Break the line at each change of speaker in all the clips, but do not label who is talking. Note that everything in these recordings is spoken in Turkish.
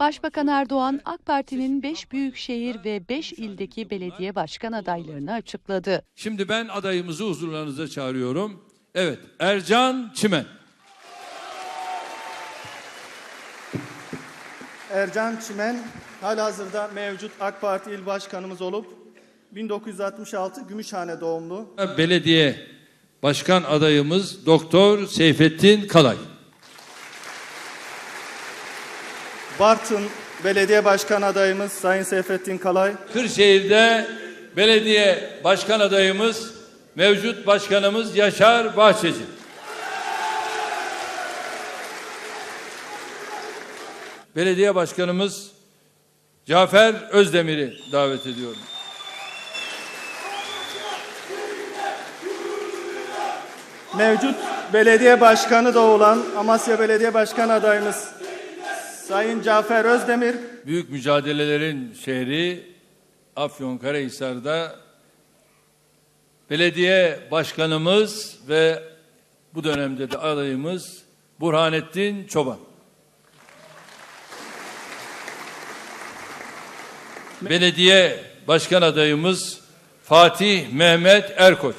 Başbakan Erdoğan, AK Parti'nin 5 büyükşehir ve 5 ildeki belediye başkan adaylarını açıkladı.
Şimdi ben adayımızı huzurlarınıza çağırıyorum. Evet, Ercan Çimen.
Ercan Çimen halihazırda mevcut AK Parti il başkanımız olup 1966 Gümüşhane doğumlu.
Belediye başkan adayımız Doktor Seyfettin Kalay.
Bartın Belediye Başkan adayımız Sayın Seyfettin Kalay.
Kırşehir'de belediye başkan adayımız mevcut başkanımız Yaşar Bahçeci. Belediye başkanımız Cafer Özdemir'i davet ediyorum.
Mevcut belediye başkanı da olan Amasya Belediye Başkan adayımız Sayın Cafer Özdemir.
Büyük mücadelelerin şehri Afyonkarahisar'da belediye başkanımız ve bu dönemde de adayımız Burhanettin Çoban. Belediye başkan adayımız Fatih Mehmet Erkoç.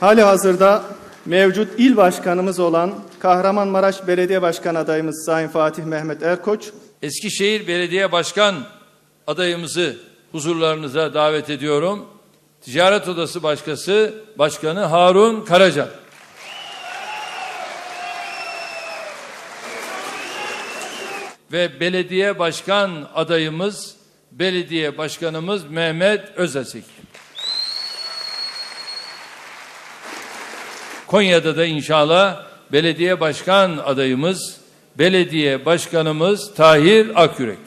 Hali hazırda mevcut il başkanımız olan Kahramanmaraş Belediye Başkan adayımız Sayın Fatih Mehmet Erkoç.
Eskişehir Belediye Başkan adayımızı huzurlarınıza davet ediyorum. Ticaret Odası Başkası Başkanı Harun Karaca. Ve belediye başkan adayımız belediye başkanımız Mehmet Özasik. Konya'da da inşallah belediye başkan adayımız, belediye başkanımız Tahir Akyürek.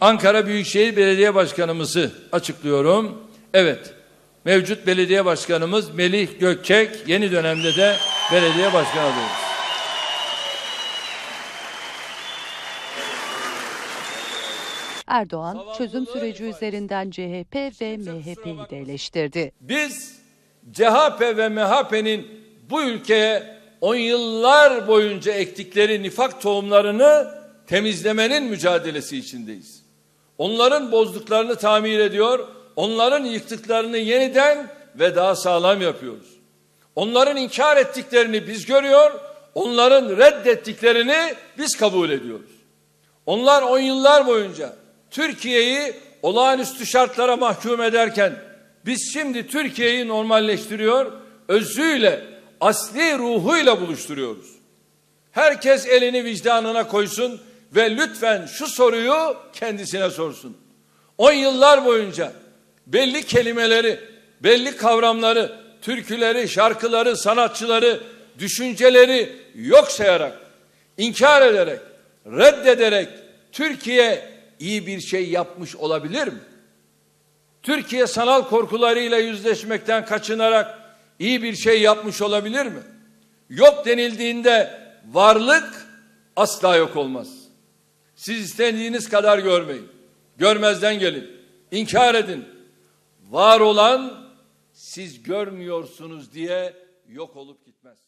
Ankara Büyükşehir Belediye Başkanımızı açıklıyorum. Evet, mevcut belediye başkanımız Melih Gökçek, yeni dönemde de belediye başkan adayımız.
Erdoğan, çözüm süreci üzerinden CHP ve MHP'yi de eleştirdi.
Biz CHP ve MHP'nin bu ülkeye on yıllar boyunca ektikleri nifak tohumlarını temizlemenin mücadelesi içindeyiz. Onların bozduklarını tamir ediyor, onların yıktıklarını yeniden ve daha sağlam yapıyoruz. Onların inkar ettiklerini biz görüyor, onların reddettiklerini biz kabul ediyoruz. Onlar on yıllar boyunca Türkiye'yi olağanüstü şartlara mahkum ederken biz şimdi Türkiye'yi normalleştiriyor, özüyle, asli ruhuyla buluşturuyoruz. Herkes elini vicdanına koysun ve lütfen şu soruyu kendisine sorsun. 10 yıllar boyunca belli kelimeleri, belli kavramları, türküleri, şarkıları, sanatçıları, düşünceleri yok sayarak, inkar ederek, reddederek Türkiye iyi bir şey yapmış olabilir mi? Türkiye sanal korkularıyla yüzleşmekten kaçınarak iyi bir şey yapmış olabilir mi? Yok denildiğinde varlık asla yok olmaz. Siz istediğiniz kadar görmeyin. Görmezden gelin. İnkar edin. Var olan siz görmüyorsunuz diye yok olup gitmez.